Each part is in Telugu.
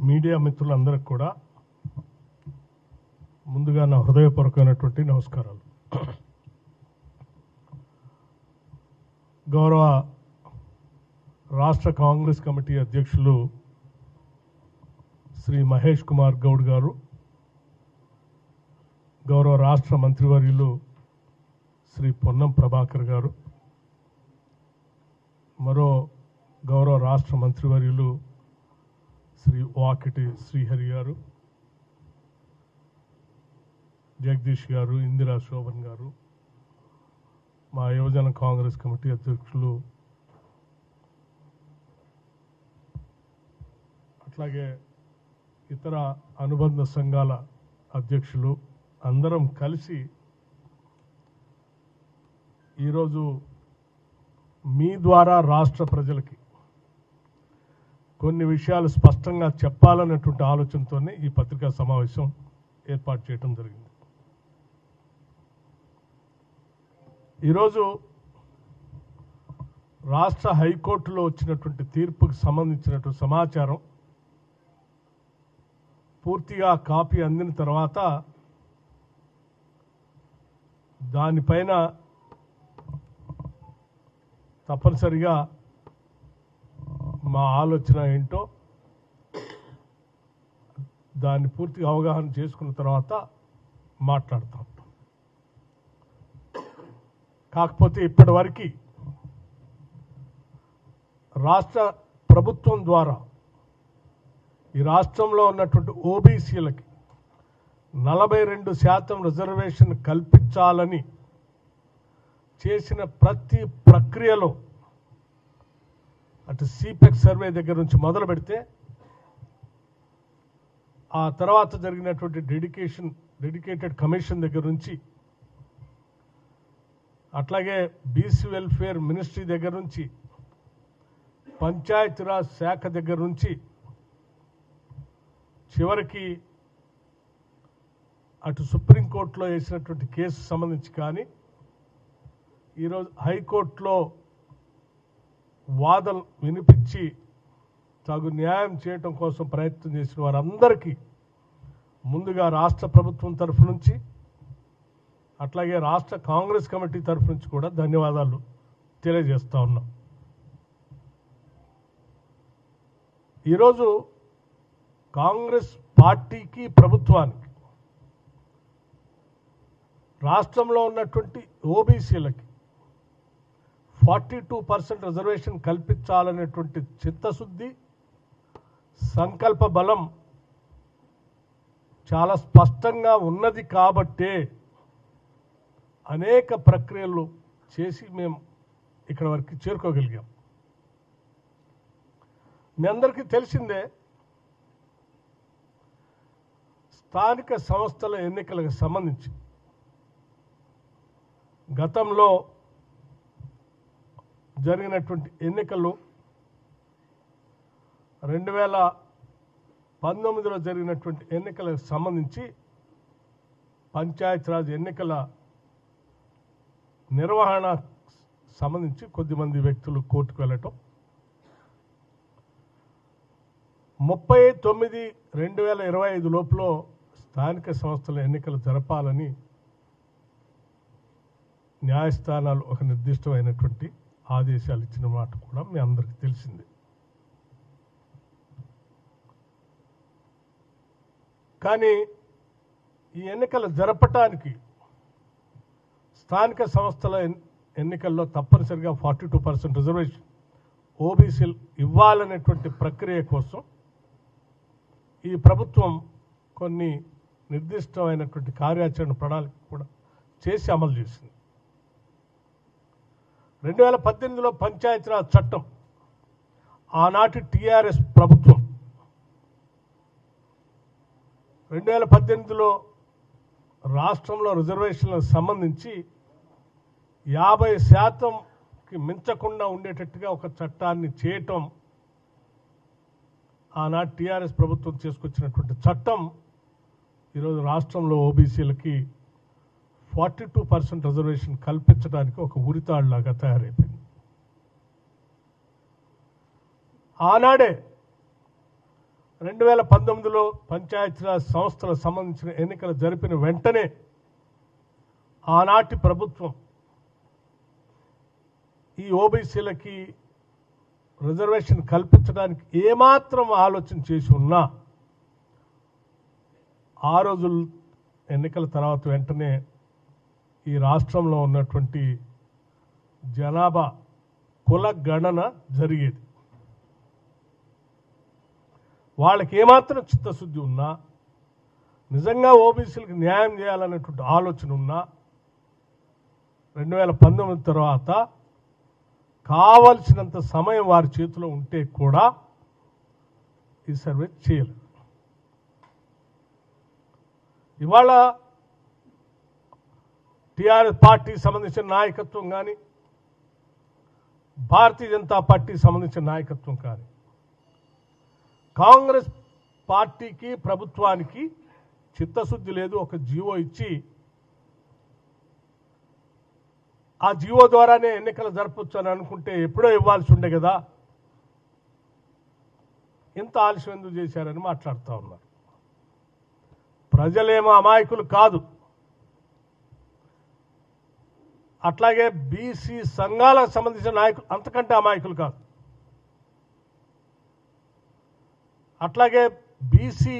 మీడియా మిత్రులందరికి కూడా ముందుగా నా హృదయపూర్వకమైనటువంటి నమస్కారాలు. గౌరవ రాష్ట్ర కాంగ్రెస్ కమిటీ అధ్యక్షులు శ్రీ మహేష్ కుమార్ గౌడ్ గారు గౌరవ రాష్ట్ర మంత్రివర్యులు శ్రీ పొన్నం ప్రభాకర్ గారు మరో గౌరవ రాష్ట్ర మంత్రివర్యులు శ్రీ వాకిటి శ్రీహరి గారు జగదీష్ గారు ఇందిరా శోభన్ గారు మా యువజన కాంగ్రెస్ కమిటీ అధ్యక్షులు అట్లాగే ఇతర అనుబంధ సంఘాల అధ్యక్షులు అందరం కలిసి ఈరోజు మీ ద్వారా రాష్ట్ర ప్రజలకి కొన్ని విషయాలు స్పష్టంగా చెప్పాలన్నటువంటి ఆలోచనతోనే ఈ పత్రికా సమావేశం ఏర్పాటు చేయడం జరిగింది. ఈరోజు రాష్ట్ర హైకోర్టులో వచ్చినటువంటి తీర్పుకు సంబంధించినటువంటి సమాచారం పూర్తిగా కాపీ అందిన తర్వాత దానిపైన తప్పనిసరిగా మా ఆలోచన ఏంటో దాన్ని పూర్తిగా అవగాహన చేసుకున్న తర్వాత మాట్లాడతాం. కాకపోతే ఇప్పటివరకు రాష్ట్ర ప్రభుత్వం ద్వారా ఈ రాష్ట్రంలో ఉన్నటువంటి ఓబీసీలకి నలభై రెండు శాతం రిజర్వేషన్ కల్పించాలని చేసిన ప్రతి ప్రక్రియలో అటు సిపెక్ సర్వే దగ్గర నుంచి మొదలు పెడితే ఆ తర్వాత జరిగినటువంటి డెడికేషన్ డెడికేటెడ్ కమిషన్ దగ్గర నుంచి అట్లాగే బీసీ వెల్ఫేర్ మినిస్ట్రీ దగ్గర నుంచి పంచాయతీరాజ్ శాఖ దగ్గర నుంచి చివరికి అటు సుప్రీంకోర్టులో వేసినటువంటి కేసు సంబంధించి కానీ ఈరోజు హైకోర్టులో వాదలు వినిపించి తగు న్యాయం చేయటం కోసం ప్రయత్నం చేసిన వారందరికీ ముందుగా రాష్ట్ర ప్రభుత్వం తరఫు నుంచి అట్లాగే రాష్ట్ర కాంగ్రెస్ కమిటీ తరఫు నుంచి కూడా ధన్యవాదాలు తెలియజేస్తూ ఉన్నాం. ఈరోజు కాంగ్రెస్ పార్టీకి ప్రభుత్వానికి రాష్ట్రంలో ఉన్నటువంటి ఓబీసీలకి ఫార్టీ టూ పర్సెంట్ రిజర్వేషన్ కల్పించాలనేటువంటి చిత్తశుద్ధి సంకల్ప బలం చాలా స్పష్టంగా ఉన్నది కాబట్టే అనేక ప్రక్రియలు చేసి మేము ఇక్కడ వరకు చేరుకోగలిగాం. మీ అందరికీ తెలిసిందే స్థానిక సంస్థల ఎన్నికలకు సంబంధించి గతంలో జరిగినటువంటి ఎన్నికలు రెండు వేల పంతొమ్మిదిలో జరిగినటువంటి ఎన్నికలకు సంబంధించి పంచాయతీరాజ్ ఎన్నికల నిర్వహణ సంబంధించి కొద్దిమంది వ్యక్తులు కోర్టుకు వెళ్ళటం. ముప్పై తొమ్మిది రెండు వేల ఇరవై ఐదు లోపల స్థానిక సంస్థల ఎన్నికలు జరపాలని న్యాయస్థానాలు ఒక నిర్దిష్టమైనటువంటి ఆదేశాలు ఇచ్చిన మాట కూడా మీ అందరికి తెలిసింది. కానీ ఈ ఎన్నికలు జరపటానికి స్థానిక సంస్థల ఎన్నికల్లో తప్పనిసరిగా ఫార్టీ టూ పర్సెంట్ రిజర్వేషన్ ఓబీసీలు ఇవ్వాలనేటువంటి ప్రక్రియ కోసం ఈ ప్రభుత్వం కొన్ని నిర్దిష్టమైనటువంటి కార్యాచరణ ప్రణాళిక కూడా చేసి అమలు చేసింది. రెండు వేల పద్దెనిమిదిలో పంచాయతీరాజ్ చట్టం. ఆనాటి టీఆర్ఎస్ ప్రభుత్వం. రెండు వేల పద్దెనిమిదిలో రాష్ట్రంలో రిజర్వేషన్లకు సంబంధించి యాభై శాతంకి మించకుండా ఉండేటట్టుగా ఒక చట్టాన్ని చేయటం ఆనాటి టీఆర్ఎస్ ప్రభుత్వం చేసుకొచ్చినటువంటి చట్టం ఈరోజు రాష్ట్రంలో ఓబీసీలకి ఫార్టీ టూ పర్సెంట్ రిజర్వేషన్ కల్పించడానికి ఒక ఉరితాడులాగా తయారైపోయింది. ఆనాడే రెండు వేల పంతొమ్మిదిలో పంచాయతీరాజ్ సంస్థలకు సంబంధించిన ఎన్నికలు జరిపిన వెంటనే ఆనాటి ప్రభుత్వం ఈ ఓబీసీలకి రిజర్వేషన్ కల్పించడానికి ఏమాత్రం ఆలోచన చేసి ఉన్నా ఆ రోజులు ఎన్నికల తర్వాత వెంటనే ఈ రాష్ట్రంలో ఉన్నటువంటి జనాభా కుల గణన జరిగేది. వాళ్ళకి ఏమాత్రం చిత్తశుద్ధి ఉన్నా నిజంగా ఓబీసీలకు న్యాయం చేయాలనేటువంటి ఆలోచన ఉన్నా రెండు వేల పంతొమ్మిది తర్వాత కావలసినంత సమయం వారి చేతిలో ఉంటే కూడా ఈ సర్వే చేయలేదు. ఇవాళ టిఆర్ఎస్ పార్టీకి సంబంధించిన నాయకత్వం కానీ భారతీయ జనతా పార్టీకి సంబంధించిన నాయకత్వం కానీ కాంగ్రెస్ పార్టీకి ప్రభుత్వానికి చిత్తశుద్ధి లేదు ఒక జీవో ఇచ్చి ఆ జీవో ద్వారానే ఎన్నికలు జరపచ్చు అని అనుకుంటే ఎప్పుడో ఇవ్వాల్సి ఉండే కదా. ఇంత ఆలస్యం ఎందుకు చేశారని మాట్లాడుతూ ఉన్నారు. ప్రజలేమో అమాయకులు కాదు. అట్లాగే బీసీ సంఘాలకు సంబంధించిన నాయకులు అంతకంటే అమాయకులు కాదు. అట్లాగే బీసీ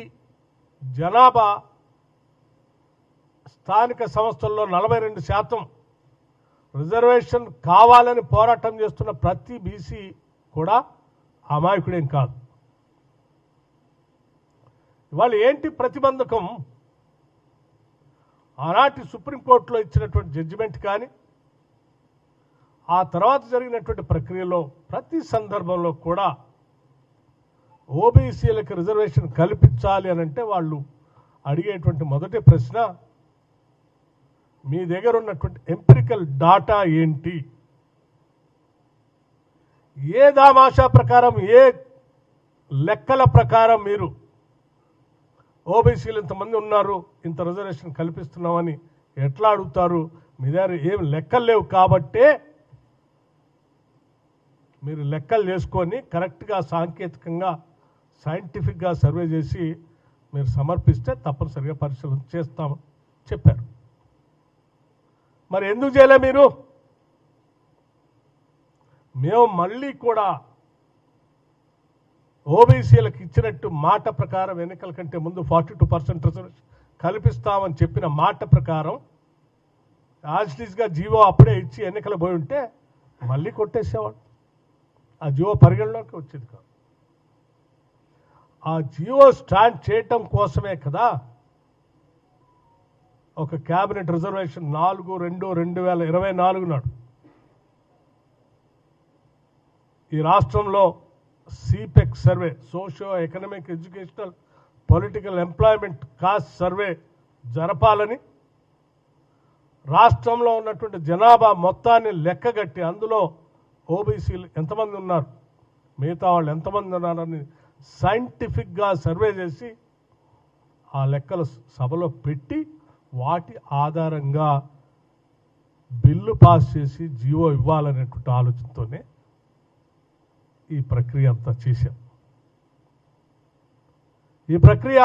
జనాభా స్థానిక సంస్థల్లో నలభై రెండు శాతం రిజర్వేషన్ కావాలని పోరాటం చేస్తున్న ప్రతి బీసీ కూడా అమాయకుడేం కాదు. ఇవాళ ఏంటి ప్రతిబంధకం? ఆనాటి సుప్రీంకోర్టులో ఇచ్చినటువంటి జడ్జిమెంట్ కానీ ఆ తర్వాత జరిగినటువంటి ప్రక్రియలో ప్రతి సందర్భంలో కూడా ఓబీసీలకు రిజర్వేషన్ కల్పించాలి అని అంటే వాళ్ళు అడిగేటువంటి మొదటి ప్రశ్న మీ దగ్గర ఉన్నటువంటి ఎంపిరికల్ డాటా ఏంటి? ఏ దామాషా ప్రకారం ఏ లెక్కల ప్రకారం మీరు ఓబీసీలు ఇంతమంది ఉన్నారు ఇంత రిజర్వేషన్ కల్పిస్తున్నామని ఎట్లా అడుగుతారు? మీ దగ్గర ఏం లెక్కలు లేవు కాబట్టే మీరు లెక్కలు చేసుకొని కరెక్ట్గా సాంకేతికంగా సైంటిఫిక్గా సర్వే చేసి మీరు సమర్పిస్తే తప్పనిసరిగా పరిశీలన చేస్తాం చెప్పారు. మరి ఎందుకు చేయలే మీరు? మేము మళ్ళీ కూడా ఓబీసీలకు ఇచ్చినట్టు మాట ప్రకారం ఎన్నికల కంటే ముందు ఫార్టీ టూ పర్సెంట్ రిజర్వేషన్ కల్పిస్తామని చెప్పిన మాట ప్రకారం యాజిటీస్గా జీవో అప్పుడే ఇచ్చి ఎన్నికలు పోయి ఉంటే మళ్ళీ కొట్టేసేవాడు. ఆ జీవో పరిగణలోకి వచ్చేది కాదు. ఆ జియో స్టాండ్ చేయటం కోసమే కదా ఒక క్యాబినెట్ రిజర్వేషన్ నాలుగు రెండు రెండు వేల ఇరవై నాలుగు నాడు. ఈ రాష్ట్రంలో సిపెక్ survey socio economic educational political employment caste survey జరపాలని రాష్ట్రంలో ఉన్నటువంటి జనాభా మొత్తాన్ని లెక్కగట్టి అందులో ఓబీసీలు ఎంతమంది ఉన్నారు? మిగతా వాళ్ళు ఎంతమంది ఉన్నారని సైంటిఫిక్గా సర్వే చేసి ఆ లెక్కలు సభలో పెట్టి వాటి ఆధారంగా బిల్లు పాస్ చేసి జీవో ఇవ్వాలనేటువంటి ఆలోచనతోనే ఈ ప్రక్రియ అంతా చేశాం. ఈ ప్రక్రియ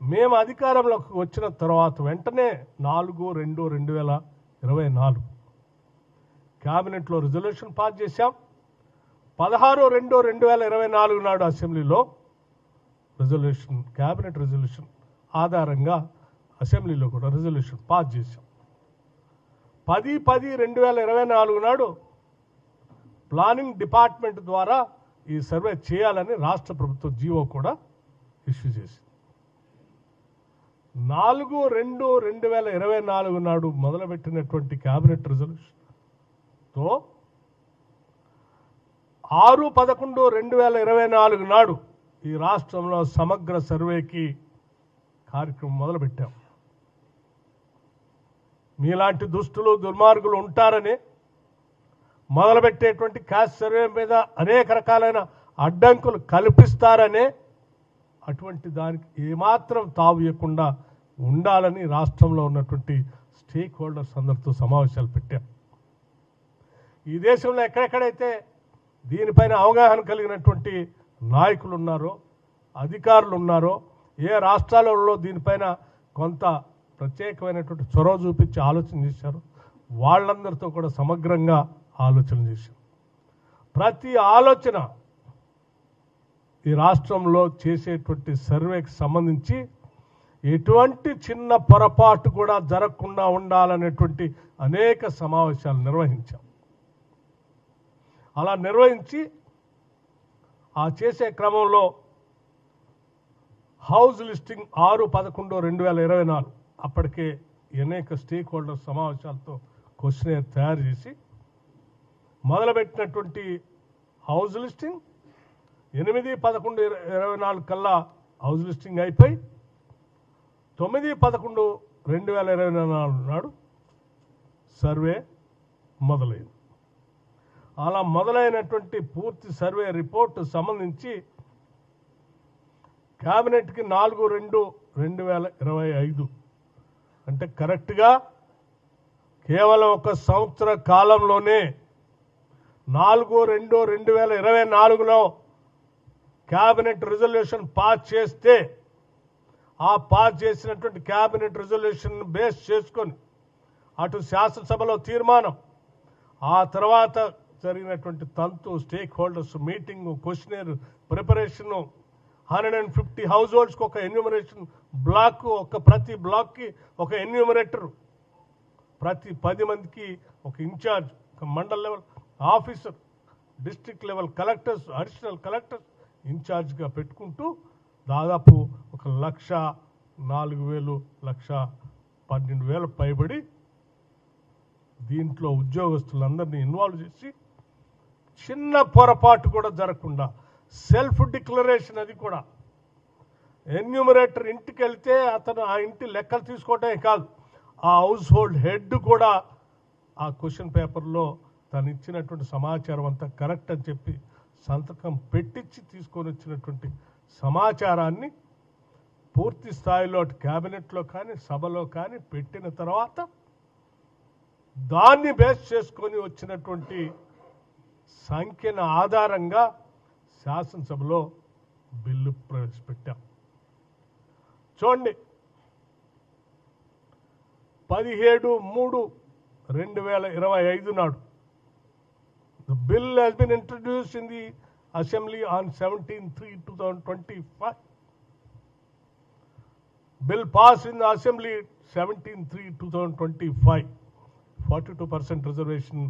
మేము అధికారంలోకి వచ్చిన తర్వాత వెంటనే నాలుగు రెండు రెండు వేల ఇరవై నాలుగు క్యాబినెట్లో రిజల్యూషన్ పాస్ చేశాం. పదహారు రెండు రెండు వేల ఇరవై నాలుగు నాడు అసెంబ్లీలో రిజల్యూషన్ క్యాబినెట్ రిజల్యూషన్ ఆధారంగా అసెంబ్లీలో కూడా రిజల్యూషన్ పాస్ చేశాం. పది పది రెండు వేల ఇరవై నాలుగు నాడు ప్లానింగ్ డిపార్ట్మెంట్ ద్వారా ఈ సర్వే చేయాలని రాష్ట్ర ప్రభుత్వం జీవో కూడా ఇష్యూ చేసింది. నాలుగు రెండు రెండు వేల ఇరవై నాలుగు నాడు మొదలుపెట్టినటువంటి క్యాబినెట్ రిజల్యూషన్ రిజల్యూషన్తో ఆరు పదకొండు రెండు వేల ఇరవై నాలుగు నాడు ఈ రాష్ట్రంలో సమగ్ర సర్వేకి కార్యక్రమం మొదలుపెట్టాం. మీలాంటి దుష్టులు దుర్మార్గులు ఉంటారని మొదలుపెట్టేటువంటి క్యాష్ సర్వే మీద అనేక రకాలైన అడ్డంకులు కల్పిస్తారనే అటువంటి దానికి ఏమాత్రం తావు ఇవ్వకుండా ఉండాలని రాష్ట్రంలో ఉన్నటువంటి స్టేక్ హోల్డర్స్ అందరితో సమావేశాలు పెట్టాం. ఈ దేశంలో ఎక్కడెక్కడైతే దీనిపైన అవగాహన కలిగినటువంటి నాయకులు ఉన్నారో అధికారులు ఉన్నారో ఏ రాష్ట్రాలలో దీనిపైన కొంత ప్రత్యేకమైనటువంటి చొరవ చూపించి ఆలోచన చేశారు వాళ్ళందరితో కూడా సమగ్రంగా ఆలోచన చేశారు ప్రతి ఆలోచన ఈ రాష్ట్రంలో చేసేటువంటి సర్వేకి సంబంధించి ఎటువంటి చిన్న పొరపాటు కూడా జరగకుండా ఉండాలనేటువంటి అనేక సమావేశాలు నిర్వహించాం. అలా నిర్వహించి ఆ చేసే క్రమంలో హౌస్ లిస్టింగ్ ఆరు పదకొండు రెండు వేల ఇరవై నాలుగు. అప్పటికే అనేక స్టేక్ హోల్డర్ సమావేశాలతో క్వశ్చన్ తయారు చేసి మొదలుపెట్టినటువంటి హౌస్ లిస్టింగ్ ఎనిమిది పదకొండు ఇరవై నాలుగు కల్లా హౌస్ లిస్టింగ్ అయిపోయి తొమ్మిది పదకొండు రెండు వేల ఇరవై నాలుగు నాడు సర్వే మొదలైంది. అలా మొదలైనటువంటి పూర్తి సర్వే రిపోర్టు సంబంధించి క్యాబినెట్కి నాలుగు రెండు రెండు వేల ఇరవై ఐదు. అంటే కరెక్ట్గా కేవలం ఒక సంవత్సర కాలంలోనే నాలుగు రెండు రెండు వేల ఇరవై నాలుగులో క్యాబినెట్ రిజల్యూషన్ పాస్ చేస్తే ఆ పాస్ చేసినటువంటి క్యాబినెట్ రిజల్యూషన్ బేస్ చేసుకొని అటు శాసనసభలో తీర్మానం ఆ తర్వాత జరిగినటువంటి తంతు stake holders meeting questionnaire preparation hundred and fifty house హోల్డ్స్కి ఒక ఎన్యూమరేషన్ బ్లాక్ ఒక ప్రతి బ్లాక్కి ఒక ఎన్యూమరేటర్ ప్రతి పది మందికి ఒక ఇన్ఛార్జ్ ఒక mandal level officer district level collectors additional collectors ఇన్ఛార్జ్గా పెట్టుకుంటూ దాదాపు ఒక లక్ష నాలుగు వేలు లక్ష పన్నెండు వేల పైబడి దీంట్లో ఉద్యోగస్తులందరినీ ఇన్వాల్వ్ చేసి చిన్న పొరపాటు కూడా జరగకుండా సెల్ఫ్ డిక్లరేషన్ అది కూడా. ఎన్యూమరేటర్ ఇంటికి వెళ్తే అతను ఆ ఇంటి లెక్కలు తీసుకోవటమే కాదు ఆ హౌస్ హోల్డ్ హెడ్ కూడా ఆ క్వశ్చన్ పేపర్లో తను ఇచ్చినటువంటి సమాచారం అంతా కరెక్ట్ అని చెప్పి సంతకం పెట్టించి తీసుకొని వచ్చినటువంటి సమాచారాన్ని పూర్తి స్థాయిలో అటు క్యాబినెట్లో కానీ సభలో కానీ పెట్టిన తర్వాత దాన్ని బేస్ చేసుకొని వచ్చినటువంటి సంఖ్యను ఆధారంగా శాసనసభలో బిల్లు ప్రవేశపెట్టాం. చూడండి. పదిహేడు మూడు రెండు వేల ఇరవై ఐదు నాడు the bill has been introduced in the assembly on seventeen three two thousand twenty five. Bill pass in the assembly seventeen three two thousand twenty five. Forty two percent reservation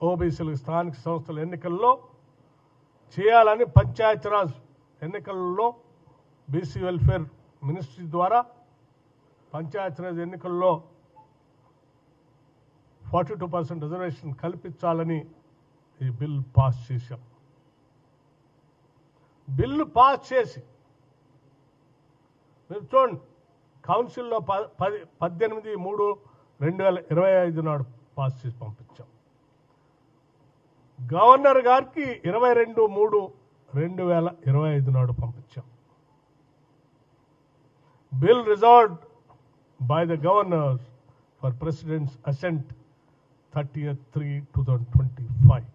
ఓబీసీలకు స్థానిక సంస్థల ఎన్నికల్లో చేయాలని పంచాయతీరాజ్ ఎన్నికల్లో బీసీ వెల్ఫేర్ మినిస్ట్రీ ద్వారా పంచాయతీరాజ్ ఎన్నికల్లో ఫార్టీ టూ పర్సెంట్ రిజర్వేషన్ కల్పించాలని ఈ బిల్ పాస్ చేశాం. బిల్లు పాస్ చేసి మీరు చూడండి కౌన్సిల్లో ప పది పద్దెనిమిది మూడు రెండు వేల ఇరవై ఐదు నాడు పాస్ చేసి పంపించాం. గవర్నర్ గారికి ఇరవై రెండు మూడు రెండు వేల ఇరవై ఐదు నాడు పంపించాం. Bill reserved by the governor for president's assent thirty three two thousand twenty five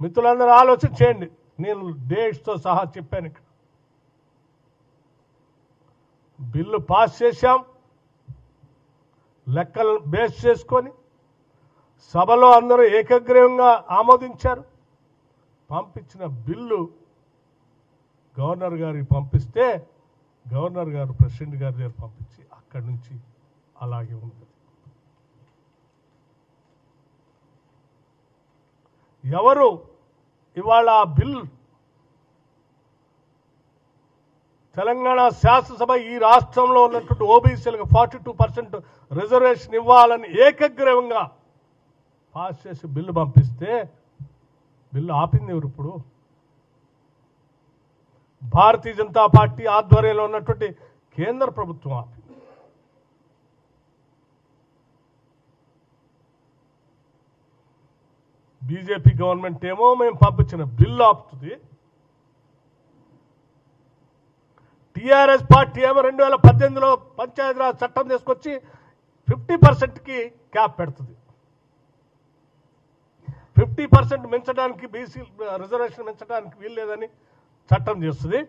మిత్రులందరూ ఆలోచన చేయండి. నేను డేట్స్తో సహా చెప్పాను ఇక్కడ. బిల్లు పాస్ చేశాం. లెక్కలు బేస్ చేసుకొని సభలో అందరూ ఏకగ్రీవంగా ఆమోదించారు. పంపించిన బిల్లు గవర్నర్ గారికి పంపిస్తే గవర్నర్ గారు ప్రెసిడెంట్ గారి దగ్గర పంపించి అక్కడి నుంచి అలాగే ఉంది ఎవరు ఇవాళ ఆ బిల్? తెలంగాణ శాసనసభ ఈ రాష్ట్రంలో ఉన్నటువంటి ఓబీసీలకు ఫార్టీ టూ పర్సెంట్ రిజర్వేషన్ ఇవ్వాలని ఏకగ్రీవంగా పాస్ చేసి బిల్లు పంపిస్తే బిల్లు ఆపింది ఎవరు ఇప్పుడు? భారతీయ జనతా పార్టీ ఆధ్వర్యంలో ఉన్నటువంటి కేంద్ర ప్రభుత్వం ఆపింది. బీజేపీ గవర్నమెంట్ ఏమో మేము పంపించిన బిల్లు ఆపుతుంది. టీఆర్ఎస్ పార్టీ ఏమో రెండు వేల పద్దెనిమిదిలో పంచాయతీరాజ్ చట్టం తీసుకొచ్చి ఫిఫ్టీ పర్సెంట్కి క్యాప్ పెడుతుంది. ఫిఫ్టీ పర్సెంట్ పెంచడానికి బీసీ రిజర్వేషన్ పెంచడానికి వీలు లేదని చట్టం చేస్తుంది.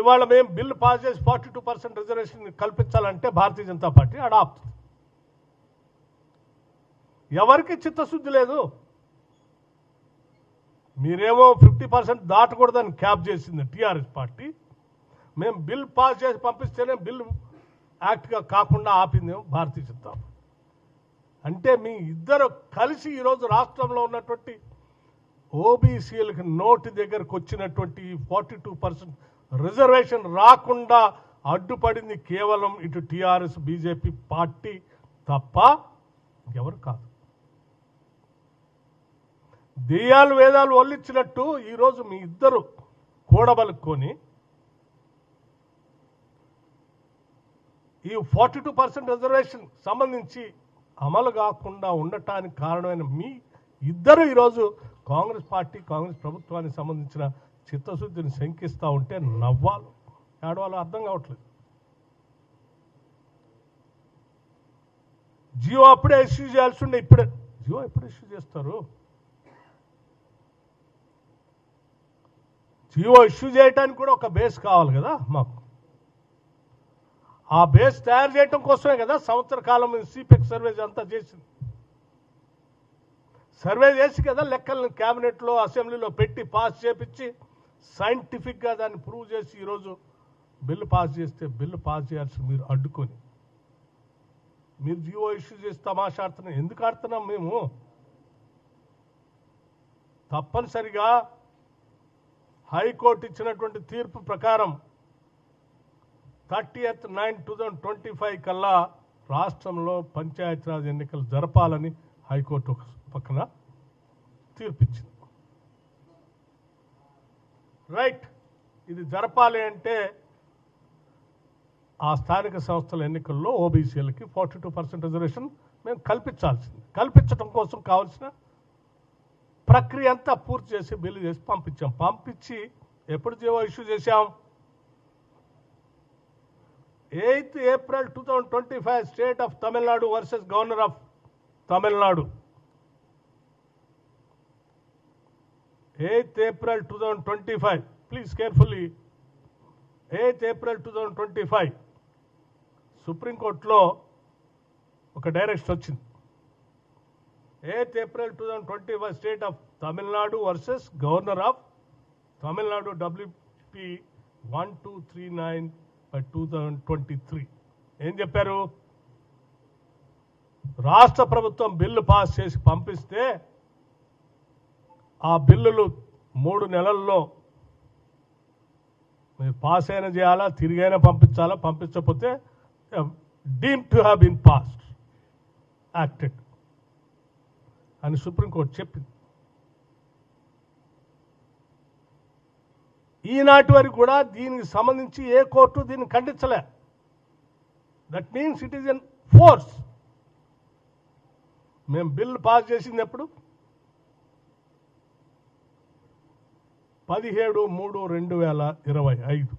ఇవాళ మేము బిల్లు పాస్ చేసి ఫార్టీ టూ పర్సెంట్ రిజర్వేషన్ కల్పించాలంటే భారతీయ జనతా పార్టీ అడాప్ట్. ఎవరికి చిత్తశుద్ధి లేదు? మీరేమో ఫిఫ్టీ పర్సెంట్ దాటకూడదని క్యాప్ చేసింది టీఆర్ఎస్ పార్టీ. మేము బిల్ పాస్ చేసి పంపిస్తేనే బిల్ యాక్ట్గా కాకుండా ఆపిందేమో భారతీయ జనతా అంటే మీ ఇద్దరు కలిసి ఈరోజు రాష్ట్రంలో ఉన్నటువంటి ఓబీసీలకు నోటి దగ్గరకు వచ్చినటువంటి ఫార్టీ టూ పర్సెంట్ రిజర్వేషన్ రాకుండా అడ్డుపడింది కేవలం ఇటు టీఆర్ఎస్ బీజేపీ పార్టీ తప్ప ఎవరు కాదు. దెయ్యాలు వేదాలు వల్లించినట్టు ఈరోజు మీ ఇద్దరు కూడబలుక్కొని ఈ ఫార్టీ టూ పర్సెంట్ రిజర్వేషన్ సంబంధించి అమలు కాకుండా ఉండటానికి కారణమైన మీ ఇద్దరు ఈరోజు కాంగ్రెస్ పార్టీ కాంగ్రెస్ ప్రభుత్వానికి సంబంధించిన చిత్తశుద్ధిని శంకిస్తూ ఉంటే నవ్వాలు. ఏడవాలో అర్థం కావట్లేదు. జియో అప్పుడే ఇష్యూ చేయాల్సి ఉండే ఇప్పుడే. జియో ఎప్పుడు ఇష్యూ చేస్తారు? జియో ఇష్యూ చేయడానికి కూడా ఒక బేస్ కావాలి కదా మాకు. ఆ బేస్ తయారు చేయడం కోసమే కదా సంవత్సర కాలం సిపెక్ సర్వే అంతా చేసింది. సర్వే చేసి కదా లెక్కలను క్యాబినెట్లో అసెంబ్లీలో పెట్టి పాస్ చేపించి సైంటిఫిక్గా దాన్ని ప్రూవ్ చేసి ఈరోజు బిల్లు పాస్ చేస్తే బిల్లు పాస్ చేయాల్సి మీరు అడ్డుకొని మీరు జియో ఇష్యూ చేసి తమాషా ఆడుతున్నాం. ఎందుకు ఆడుతున్నాం మేము? తప్పనిసరిగా హైకోర్టు ఇచ్చినటువంటి తీర్పు ప్రకారం thirtieth nine two thousand twenty five కల్లా రాష్ట్రంలో పంచాయతీరాజ్ ఎన్నికలు జరపాలని హైకోర్టు ఒక పక్కన తీర్పిచ్చింది. రైట్ ఇది జరపాలి అంటే ఆ స్థానిక సంస్థల ఎన్నికల్లో ఓబీసీలకి ఫార్టీ టూ పర్సెంట్ రిజర్వేషన్ మేము కల్పించాల్సింది. కల్పించడం కోసం కావాల్సిన ప్రక్రియ అంతా పూర్తి చేసి బిల్లు చేసి పంపించాం. పంపించి ఎప్పుడు జీవో ఇష్యూ చేశాం? Eighth April two thousand twenty five state of Tamil Nadu versus governor of Tamil Nadu. Eighth April two thousand twenty five. Please carefully eighth April two thousand twenty five సుప్రీంకోర్టులో ఒక డైరెక్షన్ వచ్చింది. Eighth April two thousand twenty five state of Tamil Nadu versus governor of Tamil Nadu WP one two three nine by two thousand twenty three ఏం చెప్పారు? రాష్ట్ర ప్రభుత్వం బిల్లు పాస్ చేసి పంపిస్తే ఆ బిల్లులు మూడు నెలల్లో మీరు పాస్ అయినా చేయాలా తిరిగైనా పంపించాలా పంపించకపోతే deem to have been passed acted అని సుప్రీంకోర్టు చెప్పింది. ఈనాటి వరకు కూడా దీనికి సంబంధించి ఏ కోర్టు దీన్ని ఖండించలే. That means it is in force మేము బిల్ పాస్ చేసింది ఎప్పుడు పదిహేడు మూడు రెండు వేల ఇరవై ఐదు.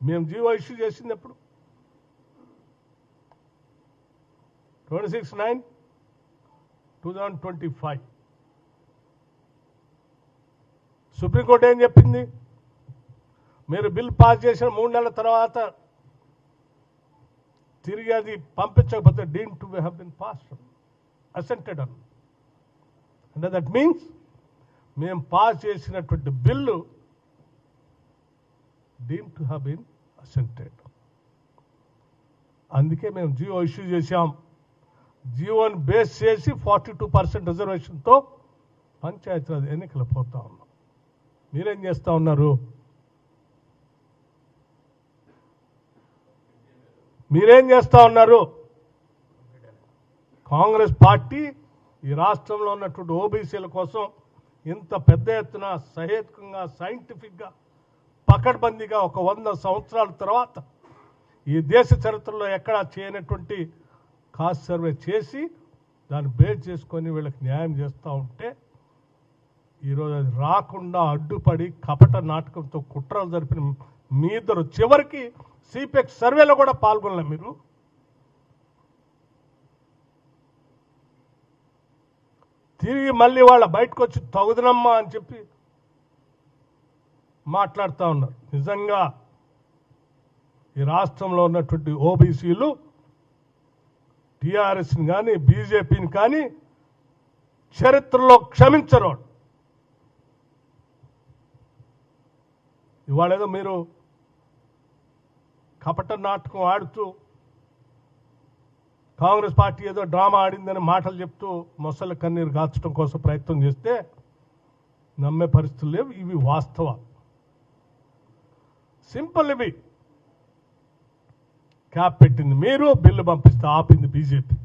మేము జీవో ఇష్యూ చేసింది ఎప్పుడు twenty six nine two thousand twenty five supreme court ఏం చెప్పింది? మీరు బిల్ పాస్ చేసిన మూడు నెలల తర్వాత తిరిగి అది పంపించకపోతే deem to have been pass assented on. అంటే దట్ మీన్స్ మేము పాస్ చేసినటువంటి bill deem to have been assented. అందుకే మేము జియో ఇష్యూ చేశాం. జియోని బేస్ చేసి ఫార్టీ టూ పర్సెంట్ రిజర్వేషన్తో పంచాయతీరాజ్ ఎన్నికలు పోతా ఉన్నాం. మీరేం చేస్తూ ఉన్నారు? మీరేం చేస్తూ ఉన్నారు? కాంగ్రెస్ పార్టీ ఈ రాష్ట్రంలో ఉన్నటువంటి ఓబీసీల కోసం ఇంత పెద్ద ఎత్తున సహేతుకంగా సైంటిఫిక్గా పకడ్బందీగా ఒక వంద సంవత్సరాల తర్వాత ఈ దేశ చరిత్రలో ఎక్కడా చేయనటువంటి కాస్ట్ సర్వే చేసి దాన్ని బేస్ చేసుకొని వీళ్ళకి న్యాయం చేస్తూ ఉంటే ఈరోజు అది రాకుండా అడ్డుపడి కపట నాటకంతో కుట్రలు జరిపిన మీ ఇద్దరు చివరికి సిపెక్ సర్వేలో కూడా పాల్గొనలే మీరు? తిరిగి మళ్ళీ వాళ్ళ బయటకు వచ్చి తగుదనమ్మా అని చెప్పి మాట్లాడుతూ ఉన్నారు. నిజంగా ఈ రాష్ట్రంలో ఉన్నటువంటి ఓబీసీలు టీఆర్ఎస్ని కానీ బీజేపీని కానీ చరిత్రలో క్షమించరు ఇవాళేదో ఇవాళ ఏదో మీరు కపట నాటకం ఆడుతూ కాంగ్రెస్ పార్టీ ఏదో డ్రామా ఆడిందని మాటలు చెప్తూ మొసళ్ళ కన్నీరు కాచడం కోసం ప్రయత్నం చేస్తే నమ్మే పరిస్థితులు లేవు. ఇవి వాస్తవాలు. సింపుల్ ఇవి. క్యాప్ పెట్టింది మీరు బిల్లు పంపిస్తే ఆపింది బీజేపీ.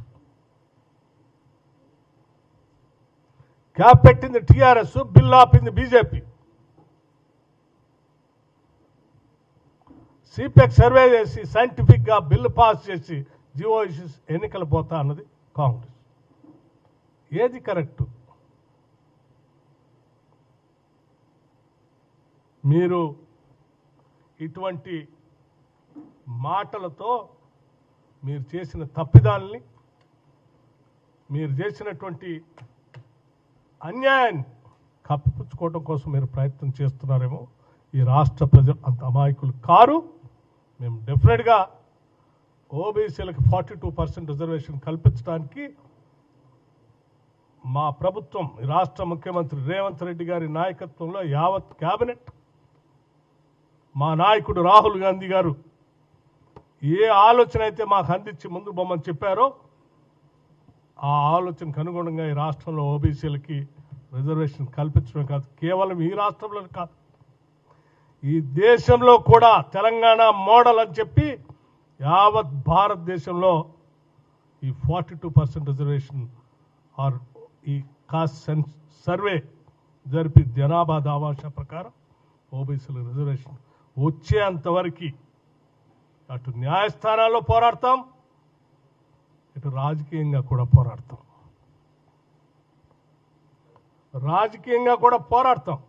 క్యాప్ పెట్టింది టీఆర్ఎస్ బిల్లు ఆపింది బీజేపీ. సిపెక్ సర్వే చేసి సైంటిఫిక్గా బిల్లు పాస్ చేసి జియో ఇష్యూస్ ఎన్నికలు పోతా అన్నది కాంగ్రెస్. ఏది కరెక్ట్ మీరు ఇటువంటి మాటలతో మీరు చేసిన తప్పిదాల్ని మీరు చేసినటువంటి అన్యాయాన్ని కప్పిపుచ్చుకోవడం కోసం మీరు ప్రయత్నం చేస్తున్నారేమో ఈ రాష్ట్ర ప్రజలు అంత అమాయకులు కారు. మేము డెఫినెట్గా ఓబీసీలకు ఫార్టీ టూ పర్సెంట్ రిజర్వేషన్ కల్పించడానికి మా ప్రభుత్వం ఈ రాష్ట్ర ముఖ్యమంత్రి రేవంత్ రెడ్డి గారి నాయకత్వంలో యావత్ క్యాబినెట్ మా నాయకుడు రాహుల్ గాంధీ గారు ఏ ఆలోచన అయితే మాకు అందించి ముందు బొమ్మని చెప్పారో ఆ ఆలోచనకు అనుగుణంగా ఈ రాష్ట్రంలో ఓబీసీలకి రిజర్వేషన్ కల్పించడం కాదు కేవలం ఈ రాష్ట్రంలో కాదు ఈ దేశంలో కూడా తెలంగాణ మోడల్ అని చెప్పి యావత్ భారతదేశంలో ఈ forty two percent reservation or ఈ కాస్ట్ సెన్స్ సర్వే జరిపి జనాభా దావాష ప్రకారం ఓబీసీల రిజర్వేషన్ వచ్చేంతవరకు అటు న్యాయస్థానాల్లో పోరాడతాం ఇటు రాజకీయంగా కూడా పోరాడతాం. రాజకీయంగా కూడా పోరాడతాం.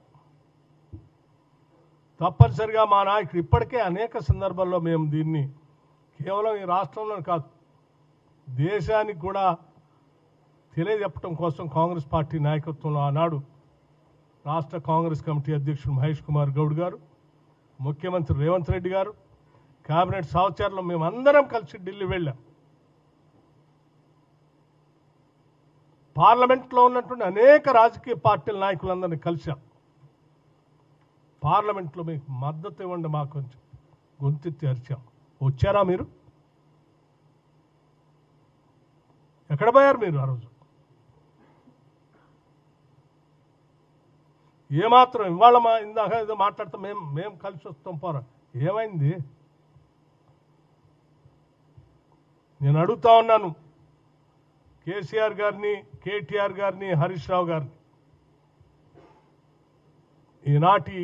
తప్పనిసరిగా మా నాయకుడు ఇప్పటికే అనేక సందర్భాల్లో మేము దీన్ని కేవలం ఈ రాష్ట్రంలో కాదు దేశానికి కూడా తెలియజెప్పడం కోసం కాంగ్రెస్ పార్టీ నాయకత్వంలో ఆనాడు రాష్ట్ర కాంగ్రెస్ కమిటీ అధ్యక్షుడు మహేష్ కుమార్ గౌడ్ గారు ముఖ్యమంత్రి రేవంత్ రెడ్డి గారు కేబినెట్ సహచరులు మేమందరం కలిసి ఢిల్లీ వెళ్ళాం. పార్లమెంట్లో ఉన్నటువంటి అనేక రాజకీయ పార్టీల నాయకులందరినీ కలిశాం. పార్లమెంట్లో మీకు మద్దతు ఇవ్వండి మాకు కొంచెం గొంతెత్తి అరిచాం వచ్చారా మీరు? ఎక్కడ పోయారు మీరు ఆ రోజు? ఏమాత్రం ఇవాళ మా ఇందాక ఏదో మాట్లాడతాం మేము మేము కలిసి వస్తాం పోరా. ఏమైంది? నేను అడుగుతా ఉన్నాను కేసీఆర్ గారిని కేటీఆర్ గారిని హరీష్ రావు గారిని. ఈనాటి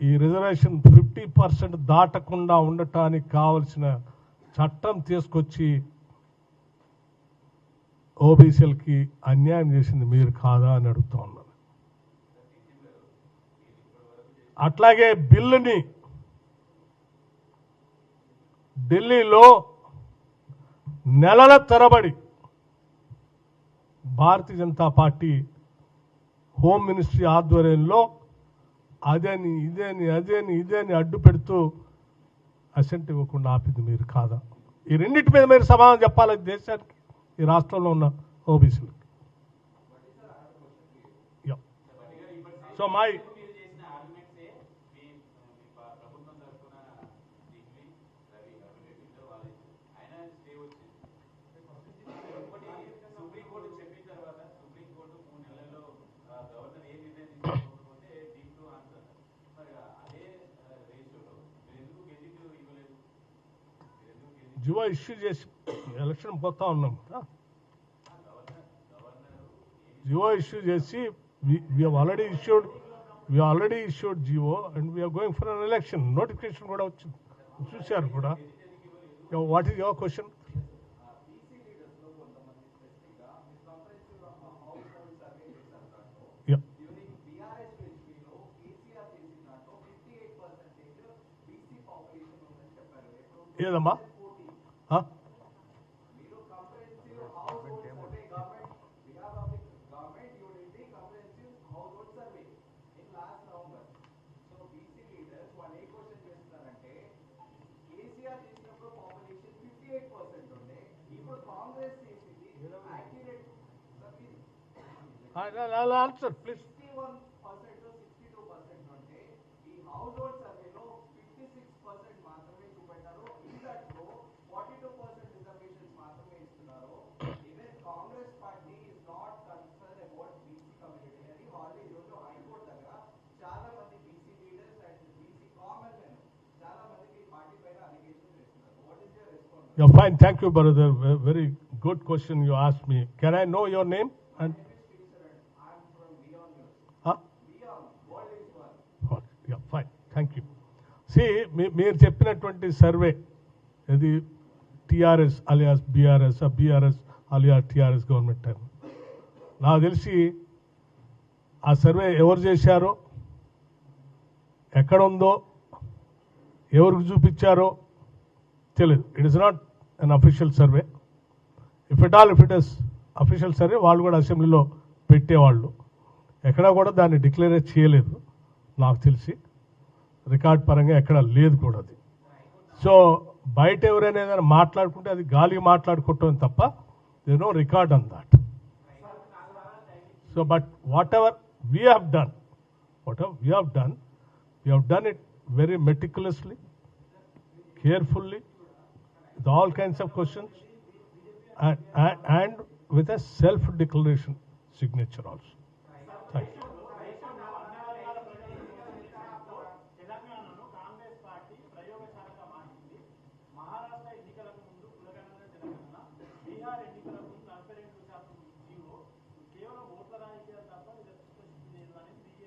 ఈ రిజర్వేషన్ ఫిఫ్టీ పర్సెంట్ దాటకుండా ఉండటానికి కావలసిన చట్టం తీసుకొచ్చి ఓబీసీలకి అన్యాయం చేసింది మీరు కాదా అని అడుగుతా ఉన్నాను. అట్లాగే బిల్లుని ఢిల్లీలో నెలల తరబడి Bharatiya Janata Party home ministry ఆధ్వర్యంలో అదని ఇదేని అదేని ఇదేని అడ్డు పెడుతూ అసెంట్ ఇవ్వకుండా ఆపింది మీరు కాదా? ఈ రెండింటి మీద మీరు సమాధానం చెప్పాలి దేశానికి ఈ రాష్ట్రంలో ఉన్న ఓబీసీలు సో మై మీరు చేసిన ఆర్గ్యుమెంట్సే మీ మీ ప- ప్రభుత్వం తరఫున డిగ్రీ రవి రవి ఇద్దరు వాళ్ళు ఆయన స్టే వచ్చింది ఇంకోటి సుప్రీంకోర్టు చెప్పిన తర్వాత సుప్రీంకోర్టు మూడు నెలల్లో ఆ, గవర్నర్ ఏ నిర్ణయం తీసుకోకపోతే డీప్ టు ఆన్సర్ మరి అదే రేషియోలో మీరు ఎందుకు గెజిట్ ఇవ్వలేదు మీరు ఎందుకు గెజిట్ జివో ఇష్యూ చేసి ఎలక్షన్ పోతా ఉన్నాం కదా. జివో ఇష్యూ చేసి we already issued we already issued GO and we are going for an election notification కూడా వచ్చింది. చూశారు కూడా. వాట్ ఈస్ యువర్ క్వశ్చన్ ఏదమ్మా బీఆర్ఎస్లో కేసీఆర్ చేసిన దాంట్లో fifty eight percentage BC population ఉందని చెప్పారు ఎప్పుడు ఏదమ్మా ఆ? మీరు comprehensive household survey government I'll answer, please. Sixty one percent sixty two percent ఉంటే ఈ హౌస్ హోల్డ్ సర్వేలో ఫిఫ్టీ సిక్స్ పర్సెంట్ మాత్రమే చూపెట్టారు ఈ దాంట్లో ఫార్టీ టూ పర్సెంట్ రిజర్వేషన్స్ మాత్రమే ఇస్తున్నారు even Congress party is not concern about BC community అని వాళ్ళు ఈరోజు హైకోర్టు దగ్గర చాలా మంది BC leaders and BC common men చాలా మందికి పార్టీ పైన అలిగేషన్ చేస్తున్నారు what is your response Yeah, fine, thank you, brother. Ve- Very good question you asked me. Can I know your name? And, thank you. C మీ- మీరు చెప్పినటువంటి సర్వే ఇది TRS alias BRS BRS alias TRS government time. నాకు తెలిసి ఆ సర్వే ఎవరు చేశారో ఎక్కడ ఉందో ఎవరికి చూపించారో తెలియదు it is not an official survey if it all if it is official survey వాళ్ళు కూడా అసెంబ్లీలో పెట్టేవాళ్ళు. ఎక్కడా కూడా దాన్ని డిక్లేర్ చేయలేదు నాకు తెలిసి. రికార్డ్ పరంగా ఎక్కడ లేదు కూడా అది సో బయట ఎవరైనా ఏదైనా మాట్లాడుకుంటే అది గాలికి మాట్లాడుకుంటాం తప్ప they no record on that so but whatever we have done whatever we have done we have done it very meticulously carefully with all kinds of questions and, and, and with a self declaration signature also. Thank you.